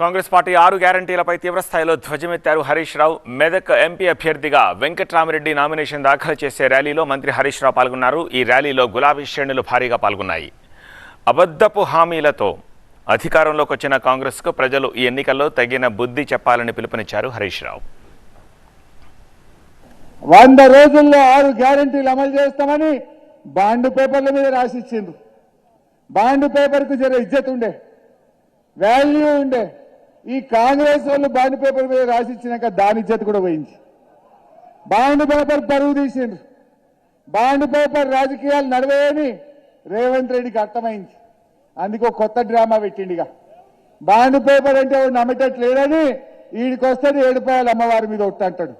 Congress party ఆరు గ్యారంటీలపై తీవ్రస్థాయిలో ధ్వజమెత్తారు హరీష్ రావు. మెదక్ ఎంపీ అభ్యర్థిగా వెంకట్రామరెడ్డి నామినేషన్ దాఖలు చేసే ర్యాలీలో మంత్రి హరీష్ రావు పాల్గొన్నారు. ఈ ర్యాలీలో గులాబీ శ్రేణులు భారీగా పాల్గొన్నాయి. అబద్ధపు హామీలతో అధికారంలోకి వచ్చిన కాంగ్రెస్కు ప్రజలు ఈ ఎన్నికల్లో తగిన బుద్ధి చెప్పాలని పిలుపునిచ్చారు హరీష్ రావు. వంద రోజుల్లో ఆరు గ్యారంటీలు అమలు చేస్తామని బాండ్ పేపర్ల మీద రాసిచ్చిండ్రు. బాండ్ పేపర్కు జర ఇజ్జత్ ఉండే వాల్యూ ఉండే. ఈ కాంగ్రెస్ వాళ్ళు బాండ్ పేపర్ మీద రాసిచ్చినాక దాని చేతి కూడా పోయింది. బాండ్ పేపర్ పరువు తీసిండ్రు. బాండ్ పేపర్ రాజకీయాలు నడవేయని రేవంత్ రెడ్డికి అర్థమైంది. అందుకో కొత్త డ్రామా పెట్టిండిగా. బాండ్ పేపర్ అంటే వాడు నమ్మేటట్టు లేడని వీడికి వస్తాడు ఏడుపాయలు అమ్మవారి మీద ఒట్టు అంటాడు.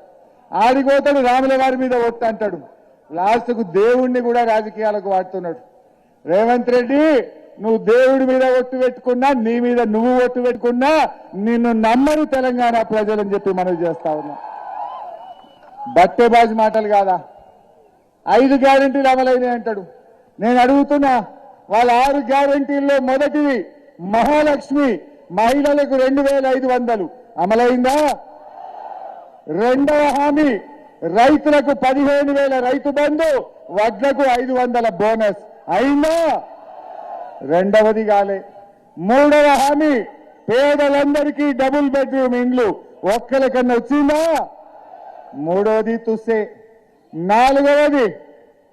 ఆడికి రాముల వారి మీద ఒట్టు అంటాడు. లాస్ట్కు దేవుణ్ణి కూడా రాజకీయాలకు వాడుతున్నాడు. రేవంత్ రెడ్డి నువ్వు దేవుడి మీద ఒట్టు పెట్టుకున్నా నీ మీద నువ్వు ఒట్టు పెట్టుకున్నా నిన్ను నమ్మరు తెలంగాణ ప్రజలని చెప్పి మనం చేస్తా ఉన్నా. బట్టేబాజు మాటలు కాదా? ఐదు గ్యారెంటీలు అమలైనాయి అంటాడు. నేను అడుగుతున్నా వాళ్ళ ఆరు గ్యారెంటీల్లో మొదటిది మహాలక్ష్మి మహిళలకు రెండు వేల ఐదు వందలు. అమలైందా? రెండవ హామీ రైతులకు పదిహేను వేల రైతు బంధు వడ్లకు ఐదు వందల బోనస్. అయిందా? రెండవది కాలే. మూడవ హామీ పేదలందరికీ డబుల్ బెడ్రూమ్ ఇండ్లు ఒక్కరికన్నా వచ్చిందా? మూడవది తుస్సే. నాలుగవది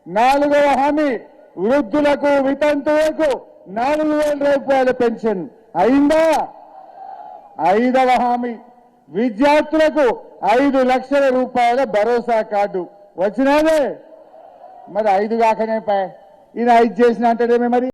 నాలుగవ హామీ వృద్ధులకు వితంతువులకు నాలుగు వేల రూపాయల పెన్షన్. అయిందా? ఐదవ హామీ విద్యార్థులకు ఐదు లక్షల రూపాయల భరోసా కార్డు. వచ్చినాదే మరి ఐదు కాకనే పాయ్ ఇది ఐదు చేసిన అంటేనేమే మరి?